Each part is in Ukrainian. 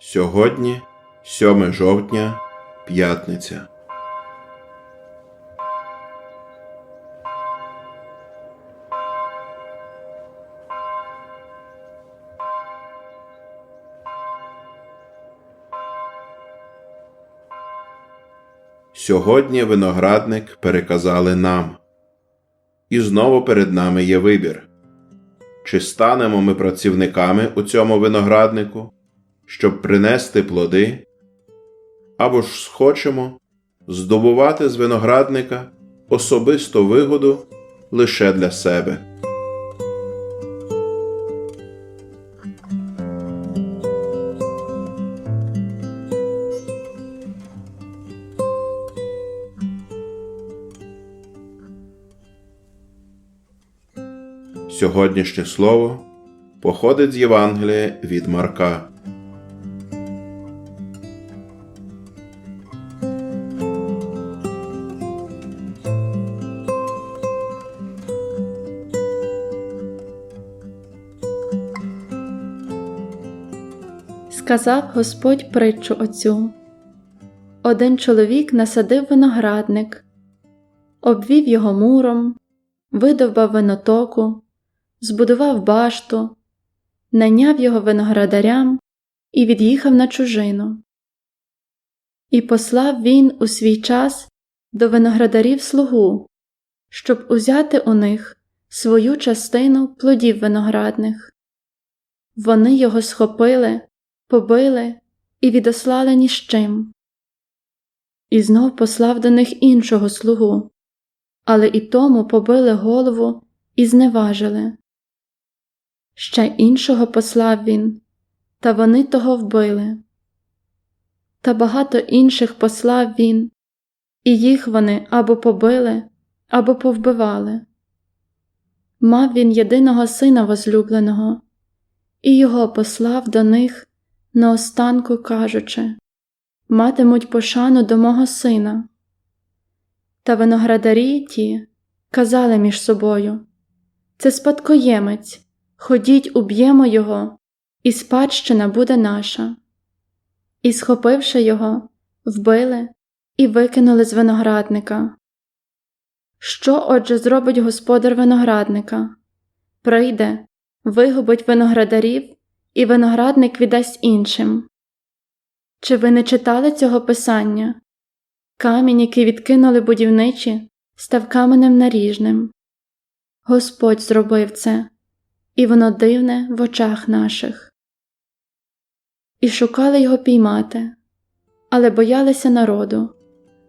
Сьогодні 7 жовтня, п'ятниця. Сьогодні виноградник переказали нам. І знову перед нами є вибір. Чи станемо ми працівниками у цьому винограднику, щоб принести плоди, або ж схочемо здобувати з виноградника особисту вигоду лише для себе. Сьогоднішнє слово походить з Євангелія від Марка. Сказав Господь притчу оцю. Один чоловік насадив виноградник, обвів його муром, видовбав винотоку, збудував башту, найняв його виноградарям і від'їхав на чужину. І послав він у свій час до виноградарів слугу, щоб узяти у них свою частину плодів виноградних. Вони його схопили, побили і відослали ні з чим. І знов послав до них іншого слугу, але і тому побили голову і зневажили. Ще іншого послав він, та вони того вбили. Та багато інших послав він, і їх вони або побили, або повбивали. Мав він єдиного сина возлюбленого, і його послав до них наостанку кажучи Матимуть пошану до мого сина. Та виноградарі ті казали між собою Це спадкоємець, ходіть, уб'ємо його, і спадщина буде наша. І, схопивши його, вбили і викинули з виноградника. Що отже зробить господар виноградника? Прийде, вигубить виноградарів, і виноградник віддасть іншим. Чи ви не читали цього писання? Камінь, який відкинули будівничі, став каменем наріжним. Господь зробив це, і воно дивне в очах наших. І шукали його піймати, але боялися народу,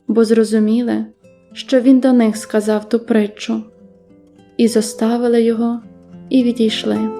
бо зрозуміли, що він до них сказав ту притчу, і зоставили його, і відійшли.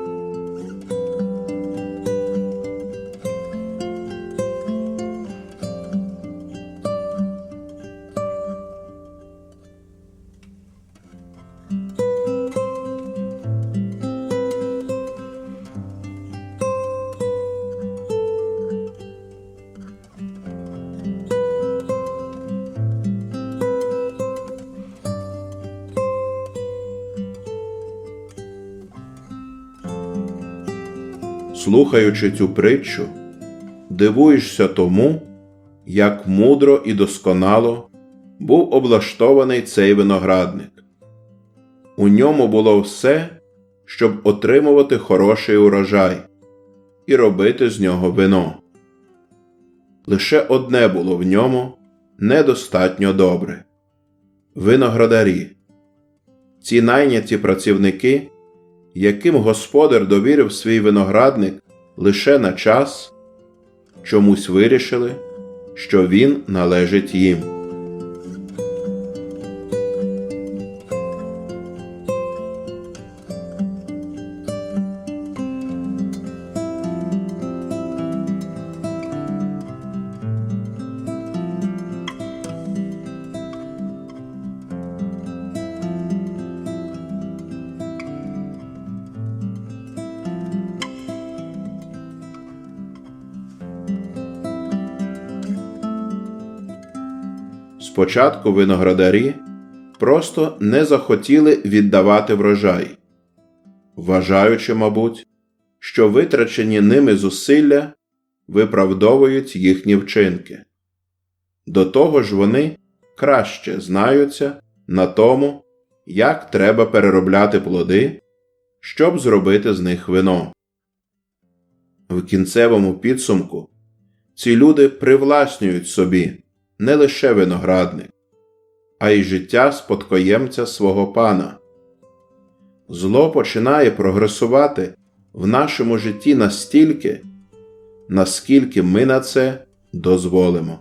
Слухаючи цю притчу, дивуєшся тому, як мудро і досконало був облаштований цей виноградник. У ньому було все, щоб отримувати хороший урожай і робити з нього вино. Лише одне було в ньому недостатньо добре виноградарі. Ці найняті працівники яким господар довірив свій виноградник лише на час, чомусь вирішили, що він належить їм. Спочатку виноградарі просто не захотіли віддавати врожай, вважаючи, мабуть, що витрачені ними зусилля виправдовують їхні вчинки. До того ж вони краще знаються на тому, як треба переробляти плоди, щоб зробити з них вино. В кінцевому підсумку ці люди привласнюють собі не лише виноградник, а й життя спадкоємця свого пана. Зло починає прогресувати в нашому житті настільки, наскільки ми на це дозволимо.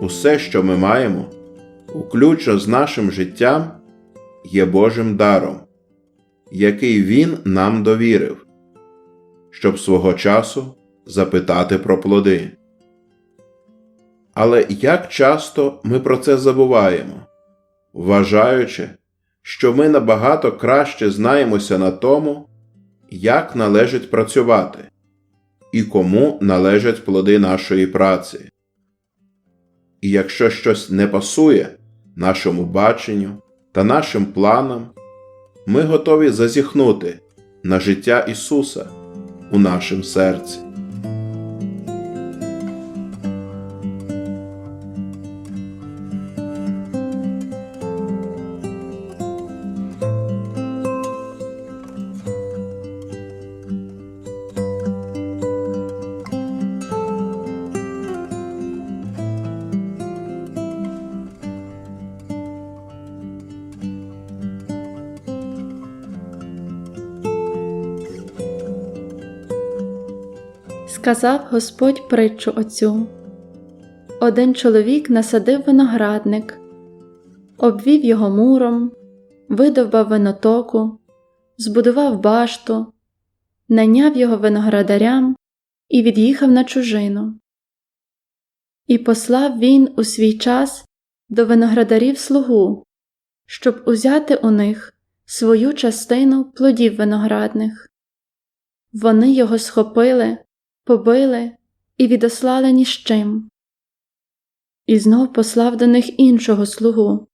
Усе, що ми маємо, включно з нашим життям, є Божим даром, який Він нам довірив, щоб свого часу запитати про плоди. Але як часто ми про це забуваємо, вважаючи, що ми набагато краще знаємося на тому, як належить працювати і кому належать плоди нашої праці. І якщо щось не пасує нашому баченню та нашим планам, ми готові зазіхнути на життя Ісуса у нашому серці. Сказав Господь притчу оцю. Один чоловік насадив виноградник, обвів його муром, видовбав винотоку, збудував башту, найняв його виноградарям і від'їхав на чужину. І послав він у свій час до виноградарів слугу, щоб узяти у них свою частину плодів виноградних. Вони його схопили побили і відослали ні з чим. І знов послав до них іншого слугу,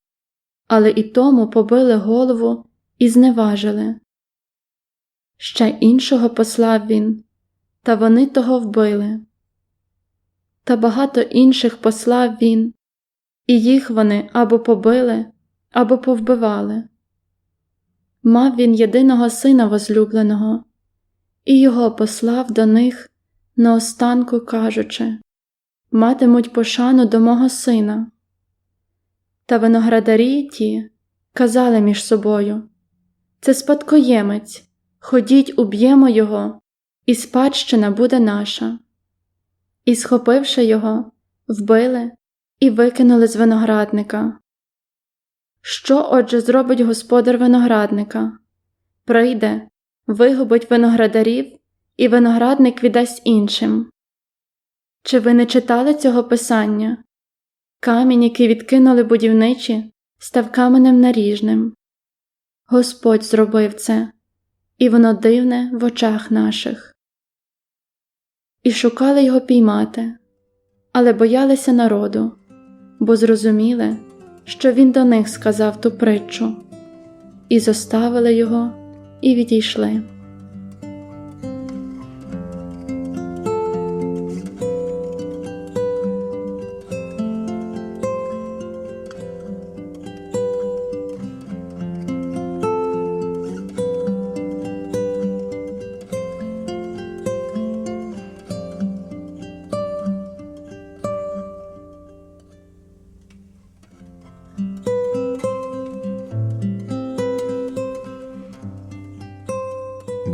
але і тому побили голову і зневажили. Ще іншого послав він, та вони того вбили. Та багато інших послав він, і їх вони або побили, або повбивали. Мав він єдиного сина возлюбленого, і його послав до них наостанку кажучи Матимуть пошану до мого сина. Та виноградарі ті казали між собою Це спадкоємець, ходіть, уб'ємо його, і спадщина буде наша. І, схопивши його, вбили і викинули з виноградника. Що отже зробить господар виноградника? Прийде, вигубить виноградарів і виноградник віддасть іншим. Чи ви не читали цього писання? Камінь, який відкинули будівничі, став каменем наріжним. Господь зробив це, і воно дивне в очах наших. І шукали його піймати, але боялися народу, бо зрозуміли, що він до них сказав ту притчу, і зоставили його, і відійшли.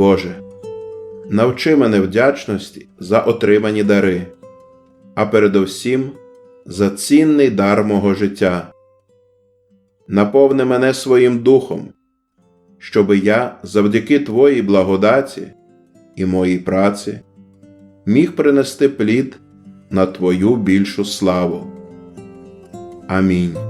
Боже, навчи мене вдячності за отримані дари, а передовсім за цінний дар мого життя. Наповни мене своїм духом, щоби я завдяки Твоїй благодаті і моїй праці міг принести плід на Твою більшу славу. Амінь.